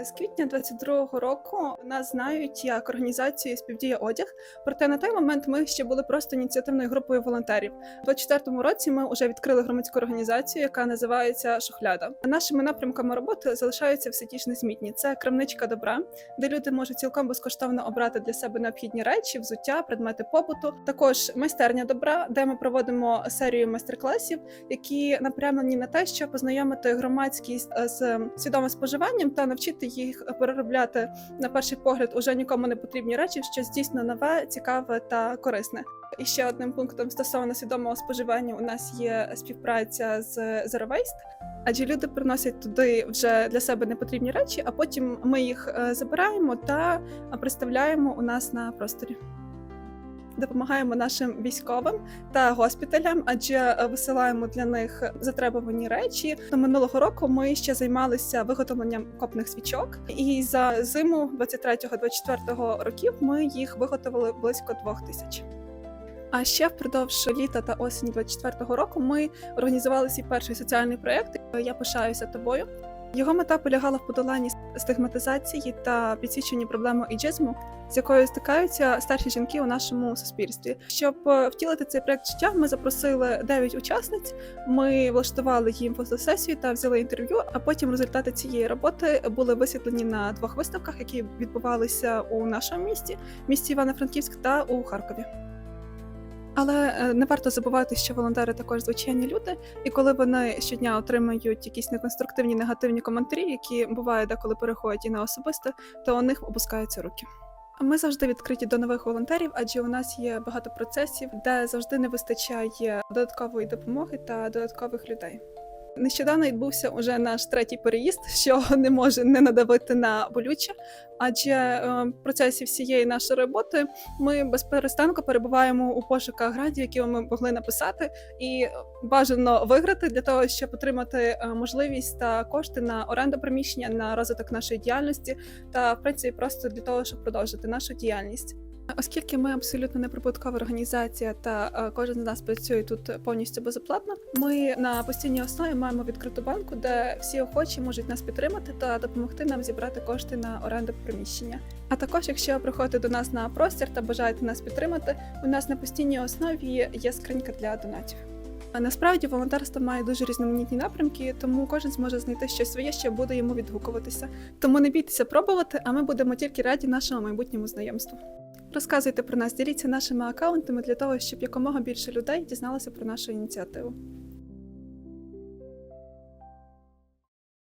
З квітня 22-го року нас знають як організацію співдія одяг. Проте на той момент ми ще були просто ініціативною групою волонтерів. У 24-му році ми вже відкрили громадську організацію, яка називається Шухляда. Нашими напрямками роботи залишаються все ті ж незмітні. Це крамничка добра, де люди можуть цілком безкоштовно обрати для себе необхідні речі, взуття, предмети побуту. Також майстерня добра, де ми проводимо серію майстер-класів, які напрямлені на те, щоб познайомити громадськість з свідомим споживанням та навчити їх переробляти на перший погляд уже нікому не потрібні речі, що дійсно нове, цікаве та корисне. І ще одним пунктом стосовно свідомого споживання у нас є співпраця з Zero Waste, адже люди приносять туди вже для себе непотрібні речі, а потім ми їх е, забираємо та представляємо у нас на просторі. Допомагаємо нашим військовим та госпіталям, адже е, висилаємо для них затребувані речі. Минулого року ми ще займалися виготовленням копних свічок, і за зиму 23-24 років ми їх виготовили близько двох тисяч. А ще впродовж літа та осені 24-го року ми організували свій перший соціальний проєкт. Я пишаюся тобою. Його мета полягала в подоланні стигматизації та підсвіченні проблеми іджизму, з якою стикаються старші жінки у нашому суспільстві. Щоб е, втілити цей проект життя, ми запросили 9 учасниць. Ми влаштували їм фотосесію та взяли інтерв'ю. А потім результати цієї роботи були висвітлені на двох виставках, які відбувалися у нашому місті, місті Івано-Франківськ та у Харкові. Але е, не варто забувати, що волонтери також звичайні люди, і коли вони щодня отримують якісь неконструктивні негативні коментарі, які буває деколи переходять і на особисте, то у них опускаються руки. Ми завжди відкриті до нових волонтерів, адже у нас є багато процесів, де завжди не вистачає додаткової допомоги та додаткових людей. Нещодавно відбувся уже наш третій переїзд, що не може не надавити на болюче, адже е, в процесі всієї нашої роботи ми без перестанку перебуваємо у пошуках грантів, які ми могли написати, і бажано виграти для того, щоб отримати е, можливість та кошти на оренду приміщення, на розвиток нашої діяльності, та в принципі просто для того, щоб продовжити нашу діяльність. Оскільки ми абсолютно неприбуткова організація, та е, кожен з нас працює тут повністю безоплатно. Ми на постійній основі маємо відкриту банку, де всі охочі можуть нас підтримати та допомогти нам зібрати кошти на оренду приміщення. А також, якщо приходите до нас на простір та бажаєте нас підтримати, у нас на постійній основі є скринька для донатів. Насправді волонтерство має дуже різноманітні напрямки, тому кожен зможе знайти щось своє, що буде йому відгукуватися. Тому не бійтеся пробувати, а ми будемо тільки раді нашому майбутньому знайомству. Розказуйте про нас, діліться нашими акаунтами для того, щоб якомога більше людей дізналося про нашу ініціативу.